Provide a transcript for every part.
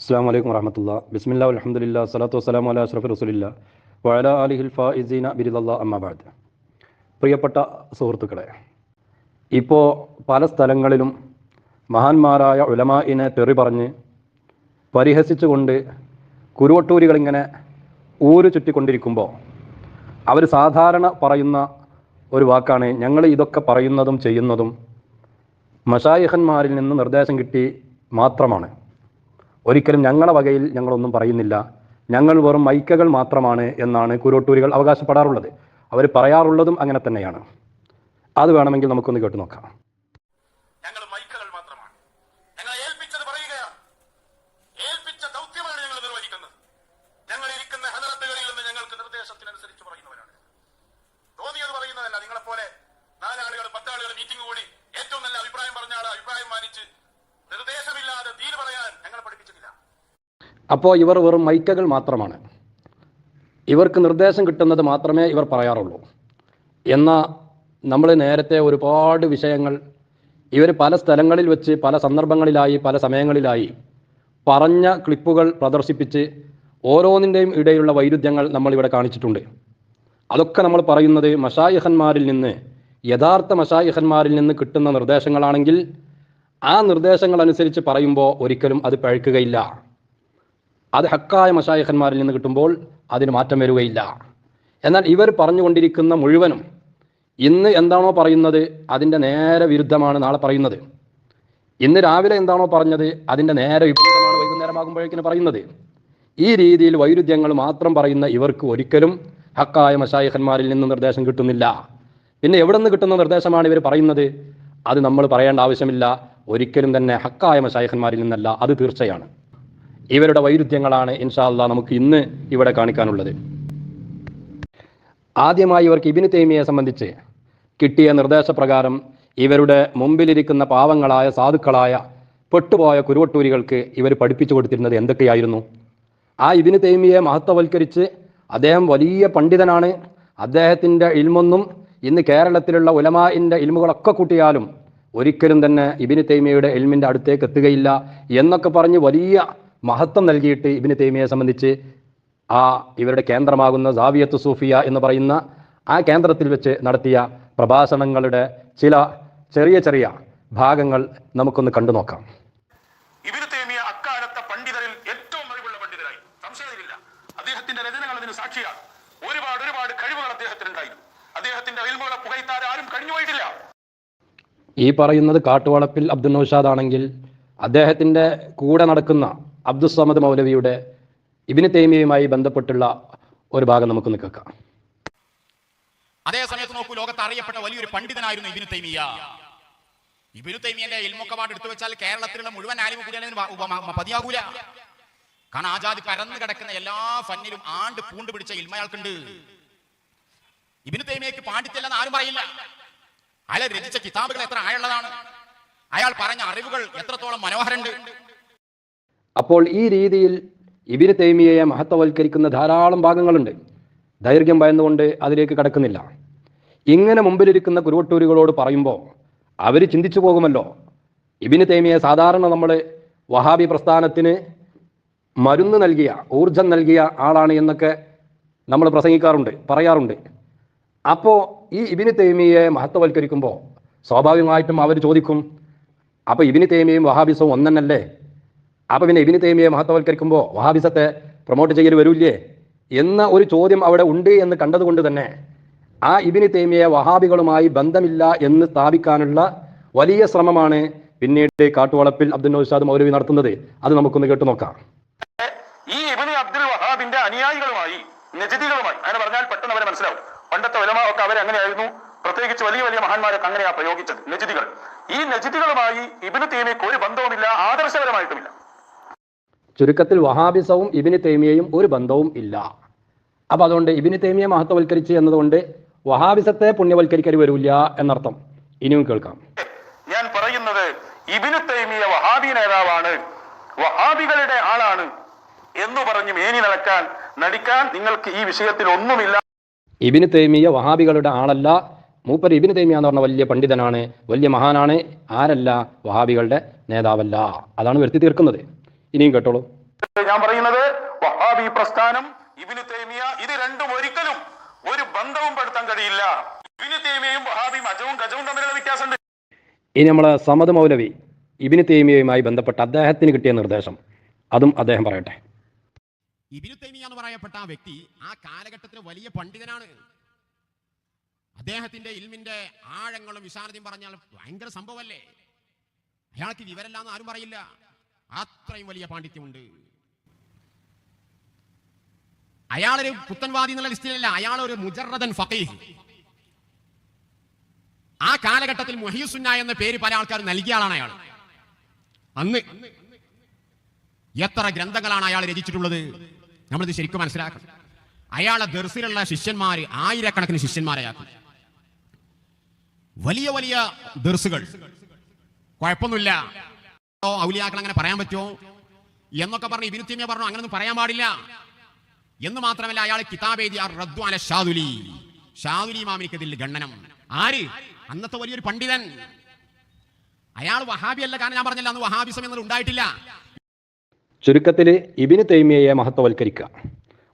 അസ്സാം വലൈക്കും വറഹമത്തുള്ള. ബിസ്മില്ല അലഹമുല്ല സ്വലാത്തു വസ്സലാം അല അഷ്റഫ് റസുലില്ല. വഅല അലിഹിൽ ഇസീന ബിരുദല്ല അമ്മാബാദ് പ്രിയപ്പെട്ട സുഹൃത്തുക്കളെ ഇപ്പോൾ പല സ്ഥലങ്ങളിലും മഹാന്മാരായ ഉലമായിനെ തെറി പറഞ്ഞ് പരിഹസിച്ചുകൊണ്ട് കുരുവട്ടൂരികളിങ്ങനെ ഊര് ചുറ്റിക്കൊണ്ടിരിക്കുമ്പോൾ അവർ സാധാരണ പറയുന്ന ഒരു വാക്കാണ് ഞങ്ങൾ ഇതൊക്കെ പറയുന്നതും ചെയ്യുന്നതും മഷായിഹന്മാരിൽ നിന്ന് നിർദ്ദേശം കിട്ടി മാത്രമാണ്. ഒരിക്കലും ഞങ്ങളുടെ വകയിൽ ഞങ്ങളൊന്നും പറയുന്നില്ല. ഞങ്ങൾ വെറും മൈക്കകൾ മാത്രമാണ് എന്നാണ് കുരോട്ടൂരികൾ അവകാശപ്പെടാറുള്ളത്. അവർ പറയാറുള്ളതും അങ്ങനെ തന്നെയാണ്. അത് വേണമെങ്കിൽ നമുക്കൊന്ന് കേട്ടു നോക്കാം അപ്പോൾ ഇവർ വെറും മൈക്കകൾ മാത്രമാണ്. ഇവർക്ക് നിർദ്ദേശം കിട്ടുന്നത് മാത്രമേ ഇവർ പറയാറുള്ളൂ. എന്നാൽ നമ്മൾ നേരത്തെ ഒരുപാട് വിഷയങ്ങൾ ഇവർ പല സ്ഥലങ്ങളിൽ വെച്ച് പല സന്ദർഭങ്ങളിലായി പല സമയങ്ങളിലായി പറഞ്ഞ ക്ലിപ്പുകൾ പ്രദർശിപ്പിച്ച് ഓരോന്നിന്റെയും ഇടയിലുള്ള വൈരുദ്ധ്യങ്ങൾ നമ്മളിവിടെ കാണിച്ചിട്ടുണ്ട്. അതൊക്കെ നമ്മൾ പറയുന്നത് മഷായിഹന്മാരിൽ നിന്ന് യഥാർത്ഥ മഷായിഹന്മാരിൽ നിന്ന് കിട്ടുന്ന നിർദ്ദേശങ്ങളാണെങ്കിൽ ആ നിർദ്ദേശങ്ങൾ അനുസരിച്ച് പറയുമ്പോൾ ഒരിക്കലും അത് പഴക്കുകയില്ല. അത് ഹക്കായ മഷായിഖന്മാരിൽ നിന്ന് കിട്ടുമ്പോൾ അതിന് മാറ്റം വരികയില്ല. എന്നാൽ ഇവർ പറഞ്ഞുകൊണ്ടിരിക്കുന്ന മുഴുവനും ഇന്ന് എന്താണോ പറയുന്നത് അതിന്റെ നേരെ വിരുദ്ധമാണ് നാളെ പറയുന്നത്. ഇന്ന് രാവിലെ എന്താണോ പറഞ്ഞത് അതിന്റെ നേരെ വിപരീതമാണ് വൈകുന്നേരമാകുമ്പോഴേക്കിന് പറയുന്നത്. ഈ രീതിയിൽ വൈരുദ്ധ്യങ്ങൾ മാത്രം പറയുന്ന ഇവർക്ക് ഒരിക്കലും ഹക്കായ മഷായിഖന്മാരിൽ നിന്ന് നിർദ്ദേശം കിട്ടുന്നില്ല. പിന്നെ എവിടെ നിന്ന് കിട്ടുന്ന നിർദ്ദേശമാണ് ഇവർ പറയുന്നത്? അത് നമ്മൾ പറയേണ്ട ആവശ്യമില്ല. ഒരിക്കലും തന്നെ ഹക്കായ മഷായിഖന്മാരിൽ നിന്നല്ല. അത് തീർച്ചയാണ്. ഇവരുടെ വൈരുദ്ധ്യങ്ങളാണ് ഇൻഷാല്ല നമുക്ക് ഇന്ന് ഇവിടെ കാണിക്കാനുള്ളത്. ആദ്യമായി ഇവർക്ക് ഇബിന് തൈമിയെ സംബന്ധിച്ച് കിട്ടിയ നിർദ്ദേശപ്രകാരം ഇവരുടെ മുമ്പിലിരിക്കുന്ന പാവങ്ങളായ സാധുക്കളായ പെട്ടുപോയ കുരുവട്ടൂരികൾക്ക് ഇവർ പഠിപ്പിച്ചു കൊടുത്തിരുന്നത് എന്തൊക്കെയായിരുന്നു? ആ ഇബിന് തൈമിയെ മഹത്വവൽക്കരിച്ച് അദ്ദേഹം വലിയ പണ്ഡിതനാണ്. അദ്ദേഹത്തിന്റെ ഇൽമൊന്നും ഇന്ന് കേരളത്തിലുള്ള ഉലമാന്റെ ഇൽമുകളൊക്കെ കൂട്ടിയാലും ഒരിക്കലും തന്നെ ഇബിന് തൈമിയയുടെ ഇൽമിന്റെ അടുത്തേക്ക് എത്തുകയില്ല എന്നൊക്കെ പറഞ്ഞ് വലിയ മഹത്വം നൽകിയിട്ട് ഇബിന് തൈമിയെ സംബന്ധിച്ച് ആ ഇവരുടെ കേന്ദ്രമാകുന്ന സാവിയത്ത് സൂഫിയ എന്ന് പറയുന്ന ആ കേന്ദ്രത്തിൽ വെച്ച് നടത്തിയ പ്രഭാഷണങ്ങളുടെ ചില ചെറിയ ചെറിയ ഭാഗങ്ങൾ നമുക്കൊന്ന് കണ്ടു നോക്കാം. ഇബിന് തേമിയ അക്കാലത്തെ പണ്ഡിതരിൽ ഏറ്റവും അറിവുള്ള പണ്ഡിതരായി. സംശയമില്ല. അദ്ദേഹത്തിന്റെ രചനകൾ അതിന് സാക്ഷിയാണ്. ഒരുപാട് ഒരുപാട് കഴിവുകൾ അദ്ദേഹത്തിനുണ്ടായിരുന്നു. അദ്ദേഹത്തിന്റെ അയൽമുകളെ പുകയ്ത്താൻ ആരും കഴിഞ്ഞുപോയിട്ടില്ല ഈ പറയുന്നത് കാട്ടുവളപ്പിൽ അബ്ദുൽ നൌഷാദ് ആണെങ്കിൽ അദ്ദേഹത്തിന്റെ കൂടെ നടക്കുന്ന അബ്ദുസമദ് മൗലവിയുടെ ഇബിന് തേമിയുമായി ബന്ധപ്പെട്ടുള്ള ഒരു ഭാഗം നമുക്ക് കേൾക്കാം. അതേ സമയത്ത് നോക്കൂ ലോകത്ത് അറിയപ്പെട്ട വലിയൊരു പണ്ഡിതനായിരുന്നു ഇബിന് തൈമിയ. ഇബിനു തൈമിയന്റെ ഇൽമൊക്കപാട് എടുത്തു വെച്ചാൽ കേരളത്തിലുള്ള മുഴുവൻ ആലിമ കൂടിയാലും പതിയാകൂല കാരണം ആജാദി പരന്നു കിടക്കുന്ന എല്ലാ ഫന്നിലും ആണ്ട് പൂണ്ട് പിടിച്ച ഇൽമയാൾക്കുണ്ട്. ഇബിനു തൈമിയക്ക് പാണ്ഡിത്യല്ലെന്ന് ആരും പറയില്ല. അയാൾ രചിച്ച കിതാബുകൾ എത്ര ആയുള്ളതാണ് അയാൾ പറഞ്ഞ അറിവുകൾ എത്രത്തോളം മനോഹരണ്ട് അപ്പോൾ ഈ രീതിയിൽ ഇബിന് തൈമിയയെ മഹത്വവൽക്കരിക്കുന്ന ധാരാളം ഭാഗങ്ങളുണ്ട്. ദൈർഘ്യം ഭയന്നുകൊണ്ട് അതിലേക്ക് കടക്കുന്നില്ല. ഇങ്ങനെ മുമ്പിലിരിക്കുന്ന കുരുവട്ടൂരുകളോട് പറയുമ്പോൾ അവർ ചിന്തിച്ചു പോകുമല്ലോ. ഇബിന് തൈമിയെ സാധാരണ നമ്മൾ വഹാബി പ്രസ്ഥാനത്തിന് മരുന്ന് നൽകിയ ഊർജം നൽകിയ ആളാണ് എന്നൊക്കെ നമ്മൾ പ്രസംഗിക്കാറുണ്ട് പറയാറുണ്ട്. അപ്പോൾ ഈ ഇബിന് തൈമിയെ മഹത്വവൽക്കരിക്കുമ്പോൾ സ്വാഭാവികമായിട്ടും അവർ ചോദിക്കും അപ്പോൾ ഇബിന് തൈമിയും വഹാബിസവും ഒന്നെന്നല്ലേ? അപ്പോൾ പിന്നെ ഇബിന് തൈമിയെ മഹത്വവൽക്കരിക്കുമ്പോൾ വഹാബിസത്തെ പ്രൊമോട്ട് ചെയ്യൽ വരൂല്ലേ? എന്ന ഒരു ചോദ്യം അവിടെ ഉണ്ട് എന്ന് കണ്ടതുകൊണ്ട് തന്നെ ആ ഇബിന് തൈമിയെ വഹാബികളുമായി ബന്ധമില്ല എന്ന് സ്ഥാപിക്കാനുള്ള വലിയ ശ്രമമാണ് പിന്നീട് കാട്ടുവളപ്പിൽ അബ്ദുൽ നൌഷാദ് മൗലവി നടത്തുന്നത്. അത് നമുക്കൊന്ന് കേട്ടു നോക്കാം. ഈ ഇബിന് അബ്ദുൽ വഹാബിന്റെ അനുയായികളുമായി നജിദികളുമായി അങ്ങനെ പറഞ്ഞാൽ പെട്ടെന്ന് അവരെ മനസ്സിലാവും. പണ്ടത്തെ ഉലമ ഒക്കെ അവരെ അങ്ങനെയായിരുന്നു പ്രത്യേകിച്ച് വലിയ വലിയ മഹാന്മാരൊക്കെ അങ്ങനെയാ പ്രയോഗിച്ചത് നജിദികൾ. ഈ നജിദികളുമായി ഇബിന് തീമിക്ക് ഒരു ബന്ധവുമില്ല ആദർശപരമായിട്ടുമില്ല. ചുരുക്കത്തിൽ വഹാബിസവും ഇബിന് തേമിയയും ഒരു ബന്ധവും ഇല്ല. അപ്പോൾ അതുകൊണ്ട് ഇബിന് തേമിയെ മഹത്വവൽക്കരിച്ച് എന്നതുകൊണ്ട് വഹാബിസത്തെ പുണ്യവൽക്കരിക്കൽ വരില്ല എന്നർത്ഥം. ഇനിയും കേൾക്കാം. ഞാൻ പറയുന്നത് ഇബിന് തൈമിയ വഹാബി നേതാവാണ് വഹാബികളുടെ ആളാണ് എന്ന് പറഞ്ഞ് മേനി നടക്കാൻ നടിക്കാൻ നിങ്ങൾക്ക് ഈ വിഷയത്തിൽ ഒന്നുമില്ല. ഇബിന് തൈമിയ വഹാബികളുടെ ആളല്ല. മൂപ്പർ ഇബിന് തൈമിയ എന്ന് പറഞ്ഞ വലിയ പണ്ഡിതനാണ് വലിയ മഹാനാണ്. ആരല്ല വഹാബികളുടെ നേതാവല്ല. അതാണ് വരുത്തി തീർക്കുന്നത്. ഇനിയും കേട്ടോളൂ. ഞാൻ പറയുന്നത് വഹാബി പ്രസ്ഥാനം ഇബിനു തേമിയ ഇത് രണ്ടും ഒരിക്കലും ഒരു ബന്ധവും പെടുത്താൻ കഴിയില്ല. ഇബിനു തേമിയയും വഹാബിയും അജവും ഗജവും തമ്മിലുള്ള വ്യത്യാസമുണ്ട്. ഇനി നമ്മളെ സമദ് മൗലവി ഇബിന് തേമിയയുമായി ബന്ധപ്പെട്ട് അദ്ദേഹത്തിന് കിട്ടിയ നിർദ്ദേശം. അതും അദ്ദേഹം പറയട്ടെ. ഇബിനു തൈമിയ എന്ന് പറയപ്പെട്ട ആ വ്യക്തി ആ കാലഘട്ടത്തിന് വലിയ പണ്ഡിതനാണ്. അദ്ദേഹത്തിന്റെ ഇൽമിന്റെ ആഴങ്ങളും വിശാലതയും പറഞ്ഞാൽ ഭയങ്കര സംഭവമല്ലേ? അയാൾക്ക് വിവരമില്ലാന്ന് ആരും പറയില്ല. അത്രയും വലിയ പാണ്ഡിത്യമുണ്ട്. അയാളൊരു പുത്തൻവാദി എന്നുള്ള ലിസ്റ്റിലല്ല അയാൾ ഒരു മുജറദൻ ഫീഹ് ആ കാലഘട്ടത്തിൽ മൊഹീസുന്ന എന്ന പേര് പല ആൾക്കാർ നൽകിയ ആളാണ് അയാൾ. അന്ന് എത്ര ഗ്രന്ഥങ്ങളാണ് അയാൾ രചിച്ചിട്ടുള്ളത്? നമ്മളിത് ശരിക്കും മനസ്സിലാക്കണം. അയാളെ ദർസിലുള്ള ശിഷ്യന്മാര് ആയിരക്കണക്കിന് ശിഷ്യന്മാരെ വലിയ വലിയ ദർസുകൾ. കുഴപ്പമൊന്നുമില്ല. ഔലിയാക്കൾ അങ്ങനെ പറയാൻ പറ്റുമോ? എന്നൊക്കെ പറഞ്ഞു ഇബിനു തൈമിയ പറഞ്ഞു അങ്ങനൊന്നും പറയാൻ പാടില്ല. എന്ന് മാത്രമല്ല അയാൾ കിതാബ് എഴുതി റദ്ദു അല ഷാദുലി. ഷാദുലി മാമിനിക്കതിൽ ഗണ്ണനം ആര്? അന്നത്തെ വലിയൊരു പണ്ഡിതൻ. അയാൾ വഹാബി അല്ല കാരണം ഞാൻ പറഞ്ഞില്ല അന്ന് വഹാബിസം എന്നത് ഉണ്ടായിട്ടില്ല. ചുരുക്കത്തിൽ ഇബിന് തൈമിയയെ മഹത്വവൽക്കരിക്കുക.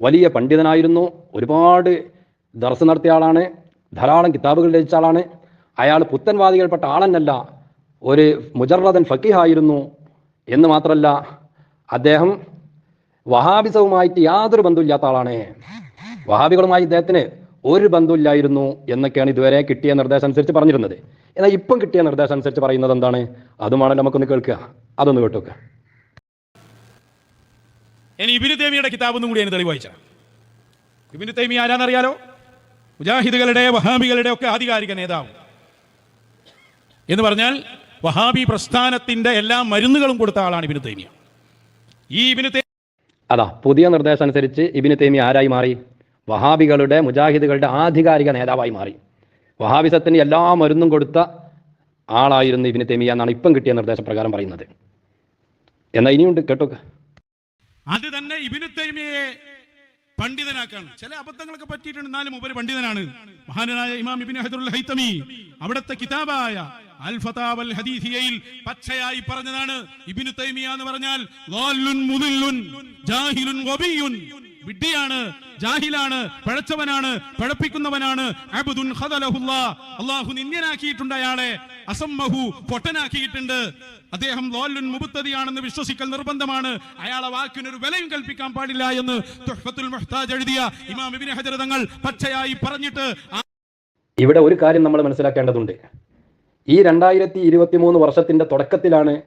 വലിയ പണ്ഡിതനായിരുന്നു ഒരുപാട് ദർശനം നടത്തിയ ആളാണ് ധാരാളം കിതാബുകൾ രചിച്ച ആളാണ്. അയാൾ പുത്തൻവാദികൾപ്പെട്ട ആളെന്നല്ല ഒരു മുജറദൻ ഫക്കീഹായിരുന്നു എന്ന് മാത്രമല്ല അദ്ദേഹം വഹാബിസവുമായിട്ട് യാതൊരു ബന്ധമില്ലാത്ത ആളാണ്. വഹാബികളുമായി ഇദ്ദേഹത്തിന് ഒരു ബന്ധമില്ലായിരുന്നു എന്നൊക്കെയാണ് ഇതുവരെ കിട്ടിയ നിർദ്ദേശം അനുസരിച്ച് പറഞ്ഞിരുന്നത്. എന്നാൽ ഇപ്പം കിട്ടിയ നിർദ്ദേശം അനുസരിച്ച് പറയുന്നത് എന്താണ്? അതുമാണ് നമുക്കൊന്ന് കേൾക്കുക. അതൊന്ന് കേട്ടോക്കുക ഇനി ഇബിന് തേമിയുടെ കിതാബ് ഒന്നും കൂടി തെളിവ് വായിച്ച ഇബിന് തേമി ആരാന്നറിയാലോ? മുജാഹിദുകളുടെ വഹാബികളുടെ ഒക്കെ ആധികാരിക നേതാവ്. എന്ന് പറഞ്ഞാൽ വഹാബി പ്രസ്ഥാനത്തിന്റെ എല്ലാ മരുന്നുകളും കൊടുത്ത ആളാണ് ഇബിന് തേമിയ. ഈ ഇബിന് അതാ പുതിയ നിർദ്ദേശം അനുസരിച്ച് ഇബിന് തേമി ആരായി മാറി? വഹാബികളുടെ മുജാഹിദുകളുടെ ആധികാരിക നേതാവായി മാറി. വഹാബിസത്തിന് എല്ലാ മരുന്നും കൊടുത്ത ആളായിരുന്നു ഇബിന് തേമിയ എന്നാണ് ഇപ്പം കിട്ടിയ നിർദ്ദേശപ്രകാരം പറയുന്നത്. എന്നാൽ ഇനിയുണ്ട് കേട്ടോ. അത് തന്നെ ഇബിന് തൈമിയെ പണ്ഡിതനാക്കാണ്. ചില അബദ്ധങ്ങളൊക്കെ പറ്റിയിട്ടുണ്ട്. എന്നാലും ഉപരി പണ്ഡിതനാണ്. മഹാനായ ഇമാം ഇബിൻ ഹൈദറുൽ ഹൈത്തമി അവിടുത്തെ കിതാബായ അൽ ഫതാവൽ ഹദീസിയയിൽ പച്ചയായി പറഞ്ഞതാണ് ഇബിനു തൈമിയ എന്ന് പറഞ്ഞാൽ ജാഹിലുൻ ഗബിയുൻ വിഡ്ഢിയാണ് ജാഹിലാണ് പഴച്ചവനാണ് പഴപ്പിക്കുന്നവനാണ്. അബ്ദുൻ അള്ളാഹു നിന്ദ്യനാക്കിയിട്ടുണ്ട് അയാളെ. അസമ്മഹു പൊട്ടനാക്കിയിട്ടുണ്ട്. അദ്ദേഹം ലോലുൻ മുബുത്തതിയാണെന്ന് വിശ്വസിക്കൽ നിർബന്ധമാണ്. അയാളെ വാക്കിനൊരു വിലയും കൽപ്പിക്കാൻ പാടില്ല എന്ന് മുഹ്താജ് എഴുതിയ ഇമാം ഇബ്നു ഹജർ തങ്ങൾ പച്ചയായി പറഞ്ഞിട്ട് ഇവിടെ ഒരു കാര്യം നമ്മൾ മനസ്സിലാക്കേണ്ടതുണ്ട്. ഈ രണ്ടായിരത്തി ഇരുപത്തി മൂന്ന് വർഷത്തിന്റെ തുടക്കത്തിലാണ്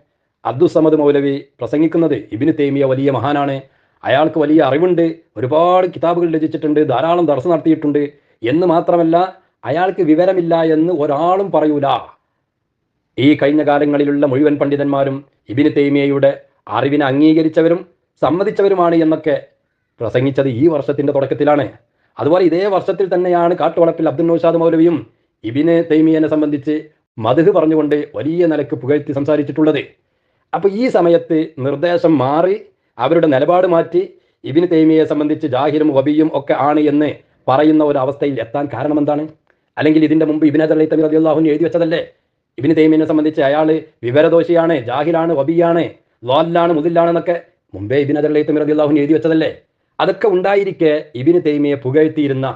അബ്ദുസമദ് മൗലവി പ്രസംഗിക്കുന്നത്. ഇബിന് തേമിയ വലിയ മഹാനാണ്. അയാൾക്ക് വലിയ അറിവുണ്ട്. ഒരുപാട് കിതാബുകൾ രചിച്ചിട്ടുണ്ട്. ധാരാളം ദർശനം നടത്തിയിട്ടുണ്ട്. എന്ന് മാത്രമല്ല അയാൾക്ക് വിവരമില്ല എന്ന് ഒരാളും പറയൂല. ഈ കഴിഞ്ഞ കാലങ്ങളിലുള്ള മുഴുവൻ പണ്ഡിതന്മാരും ഇബിന് തേമിയയുടെ അറിവിനെ അംഗീകരിച്ചവരും സമ്മതിച്ചവരുമാണ് എന്നൊക്കെ പ്രസംഗിച്ചത് ഈ വർഷത്തിന്റെ തുടക്കത്തിലാണ്. അതുപോലെ ഇതേ വർഷത്തിൽ തന്നെയാണ് കാട്ടുവളപ്പിൽ അബ്ദുൽ നൌഷാദ് മൗലവിയും ഇബിന് തൈമിയനെ സംബന്ധിച്ച് മധു പറഞ്ഞുകൊണ്ട് വലിയ നിലയ്ക്ക് പുകഴ്ത്തി സംസാരിച്ചിട്ടുള്ളത്. അപ്പോൾ ഈ സമയത്ത് നിർദ്ദേശം മാറി അവരുടെ നിലപാട് മാറ്റി ഇബിന് തൈമിയെ സംബന്ധിച്ച് ജാഹിറും വബിയും ഒക്കെ ആണ് എന്ന് പറയുന്ന ഒരു അവസ്ഥയിൽ എത്താൻ കാരണം എന്താണ്? അല്ലെങ്കിൽ ഇതിന്റെ മുമ്പ് ഇബിനെ തള്ളി തമി അതിയുള്ളാഹു എഴുതി വെച്ചതല്ലേ? ഇബിന് തൈമിനെ സംബന്ധിച്ച് അയാൾ വിവരദോഷിയാണ് ജാഹിലാണ് വബിയാണ് ലോലാണ് മുതിലാണെന്നൊക്കെ മുമ്പേ ഇബിനെ തള്ളി തമി അതിയുള്ളാഹു എഴുതി വെച്ചതല്ലേ? അതൊക്കെ ഉണ്ടായിരിക്കെ ഇബിന് തൈമിയെ പുകഴ്ത്തിയിരുന്ന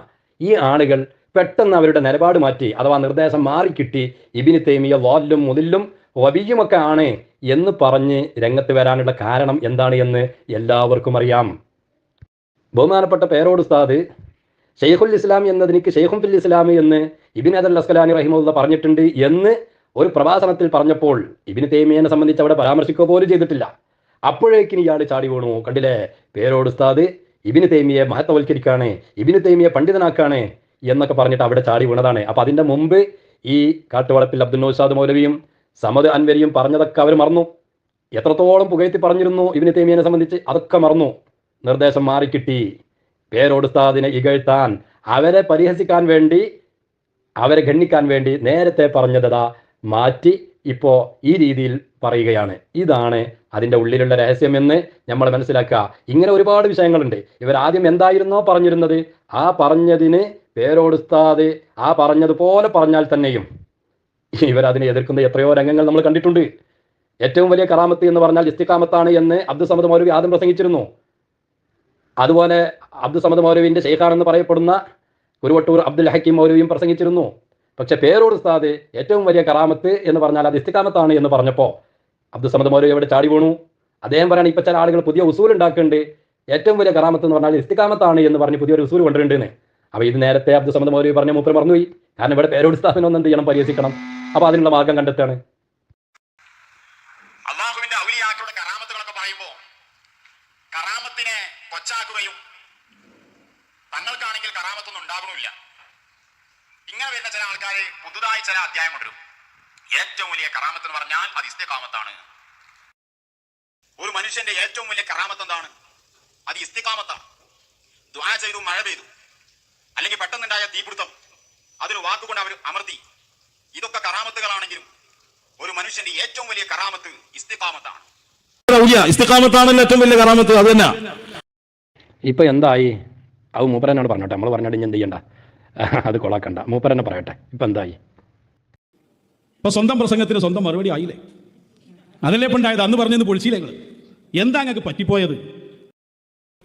ഈ ആളുകൾ പെട്ടെന്ന് അവരുടെ നിലപാട് മാറ്റി അഥവാ നിർദ്ദേശം മാറിക്കിട്ടി ഇബിന് തേമിയ വാലും മുതിലും വബിയുമൊക്കെ ആണ് എന്ന് പറഞ്ഞ് രംഗത്ത് വരാനുള്ള കാരണം എന്താണ് എന്ന് എല്ലാവർക്കും അറിയാം. ബഹുമാനപ്പെട്ട പേരോട് ഉസ്താദ് ഷെയ്ഖുൽ ഇസ്ലാം എന്നതിനിക്ക് ഷെയ്ഖും ഇസ്ലാം എന്ന് ഇബിൻ അദൽ അസ്കലാനി റഹിമുള്ള പറഞ്ഞിട്ടുണ്ട് എന്ന് ഒരു പ്രഭാഷണത്തിൽ പറഞ്ഞപ്പോൾ ഇബിന് തേമിയനെ സംബന്ധിച്ച് അവിടെ പരാമർശിക്കുക പോലും ചെയ്തിട്ടില്ല. അപ്പോഴേക്കിന് ഇയാൾ ചാടി വീണു. കണ്ടില്ലേ? പേരോട് ഉസ്താദ് ഇബിന് തേമിയെ മഹത്വവൽക്കരിക്കാണ് ഇബിന് തേമിയെ പണ്ഡിതനാക്കാണ് എന്നൊക്കെ പറഞ്ഞിട്ട് അവിടെ ചാടി വീണതാണ്. അപ്പൊ അതിന്റെ മുമ്പ് ഈ കാട്ടുവളപ്പിൽ അബ്ദുൽ നൌസാദ് മൗലവിയും സമദ് അൻവരിയും പറഞ്ഞതൊക്കെ അവർ മറന്നു. എത്രത്തോളം പുകഴ്ത്തി പറഞ്ഞിരുന്നു ഇബിന് തേമിയനെ സംബന്ധിച്ച് അതൊക്കെ മറന്നു. നിർദ്ദേശം മാറിക്കിട്ടി. പേരോടുസ്താദിനെ ഇകഴ്ത്താൻ അവരെ പരിഹസിക്കാൻ വേണ്ടി അവരെ ഗണ്ണിക്കാൻ വേണ്ടി നേരത്തെ പറഞ്ഞതാ മാറ്റി ഇപ്പോൾ ഈ രീതിയിൽ പറയുകയാണ്. ഇതാണ് അതിന്റെ ഉള്ളിലുള്ള രഹസ്യം എന്ന് നമ്മൾ മനസ്സിലാക്കുക. ഇങ്ങനെ ഒരുപാട് വിഷയങ്ങളുണ്ട്. ഇവർ ആദ്യം എന്തായിരുന്നോ പറഞ്ഞിരുന്നത്? ആ പറഞ്ഞതിന് പേരോടുസ്താദ് ആ പറഞ്ഞതുപോലെ പറഞ്ഞാൽ തന്നെയും. ഇവരതിനെ എതിർക്കുന്ന എത്രയോ രംഗങ്ങൾ നമ്മൾ കണ്ടിട്ടുണ്ട്. ഏറ്റവും വലിയ കറാമത്ത് എന്ന് പറഞ്ഞാൽ ഇസ്തിക്കാമത്താണ് എന്ന് അബ്ദുസമദ് മൗലവി ആദ്യം പ്രസംഗിച്ചിരുന്നു. അതുപോലെ അബ്ദുസമദ് മൗലവിന്റെ ശേഖാണെന്ന് പറയപ്പെടുന്ന കുരുവട്ടൂർ അബ്ദുൽ ഹക്കീം മൗലവിയും പ്രസംഗിച്ചിരുന്നു. പക്ഷെ പേരോട് ഉസ്താദ് ഏറ്റവും വലിയ കറാമത്ത് എന്ന് പറഞ്ഞാൽ അത് ഇസ്തിക്കാമത്താണ് എന്ന് പറഞ്ഞപ്പോൾ അബ്ദുസമദ് മൗലവി അവിടെ ചാടി വീണു. അദ്ദേഹം പറയാണ് ഇപ്പൊ ചില ആളുകൾ പുതിയ ഉസൂൽ ഉണ്ടാക്കുന്നുണ്ട്. ഏറ്റവും വലിയ കറാമത്ത് എന്ന് പറഞ്ഞാൽ ഇസ്തിക്കാമത്താണ് എന്ന് പറഞ്ഞ് പുതിയൊരു ഉസൂൽ കൊണ്ടുവരുന്നുണ്ടെന്ന് അപ്പൊ ഇത് നേരത്തെ അബ്ദുസമദ് മൗലവി പറഞ്ഞ മൂപ്പർ മറന്നുപോയി. കാരണം ഇവിടെ പേരോട് സ്ഥാപനം ഒന്ന് എന്ത് ചെയ്യണം പരിഹസിക്കണം. അപ്പൊ അതിനുള്ള മാർഗം കണ്ടെത്താണ് അള്ളാഹുവിന്റെ ഔലിയാക്കളുടെ കറാമത്തുകളൊക്കെ പറയുമ്പോ കറാമത്തിനെ കൊച്ചാക്കുകയും തങ്ങൾക്കാണെങ്കിൽ കറാമത്തൊന്നും ഉണ്ടാകണമില്ല ഇങ്ങനെ വരുന്ന ചില ആൾക്കാർ പുതുതായി ചില അധ്യായം കൊണ്ടുവരും. ഏറ്റവും വലിയ കറാമത്ത് എന്ന് പറഞ്ഞാൽ അത് ഇസ്തികാമത്താണ് ഒരു മനുഷ്യന്റെ ഏറ്റവും വലിയ കറാമത്ത് എന്താണ്? അത് ഇസ്തികാമത്താണ് ദ്വാ ചെയ്തു മഴ പെയ്തു. അല്ലെങ്കിൽ പെട്ടെന്നുണ്ടായ തീപിടുത്തം. അതൊരു വാക്കുകൊണ്ട് അവർ അമർത്തി. ഇതൊക്കെ കറാമത്തുകളാണെങ്കിലും ഒരു മനുഷ്യന്റെ ഏറ്റവും വലിയ കറാമത്ത് ഇസ്തിഫാമത്താണ് ഇസ്തിഖാമത്താണല്ലോ ഏറ്റവും വലിയ കറാമത്ത് അത് തന്നെ. ഇപ്പൊ എന്തായി? അത് മൂപ്പരനോട് പറഞ്ഞോട്ടെ. നമ്മൾ പറഞ്ഞോട്ട് ഇനി എന്ത് ചെയ്യണ്ട? അത് കൊളാക്കണ്ട. മൂപ്പരനെ പറയട്ടെ. ഇപ്പൊ എന്തായി? ഇപ്പൊ സ്വന്തം പ്രസംഗത്തിന് സ്വന്തം മറുപടി ആയില്ലേ? അതല്ലേ ഇപ്പൊ ഉണ്ടായത്? അന്ന് പറഞ്ഞത് പൊളിച്ചില്ലേ എന്താ അങ്ങക്ക് പറ്റിപ്പോയത്?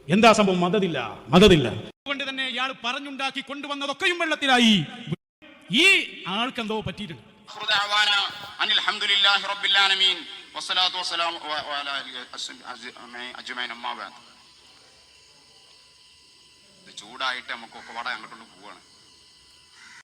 എന്താ സംഭവം? മതതില്ല. മതതില്ല. അതുകൊണ്ട് തന്നെ ഇയാൾ പറഞ്ഞുണ്ടാക്കി കൊണ്ടുവന്നതൊക്കെയും വെള്ളത്തിലായി. ഈ ആൾക്ക് എന്തോ പറ്റിയിട്ടുണ്ട് ചൂടായിട്ട് നമുക്കൊക്കെ വട അങ്ങോട്ടുള്ള പോവാണ്.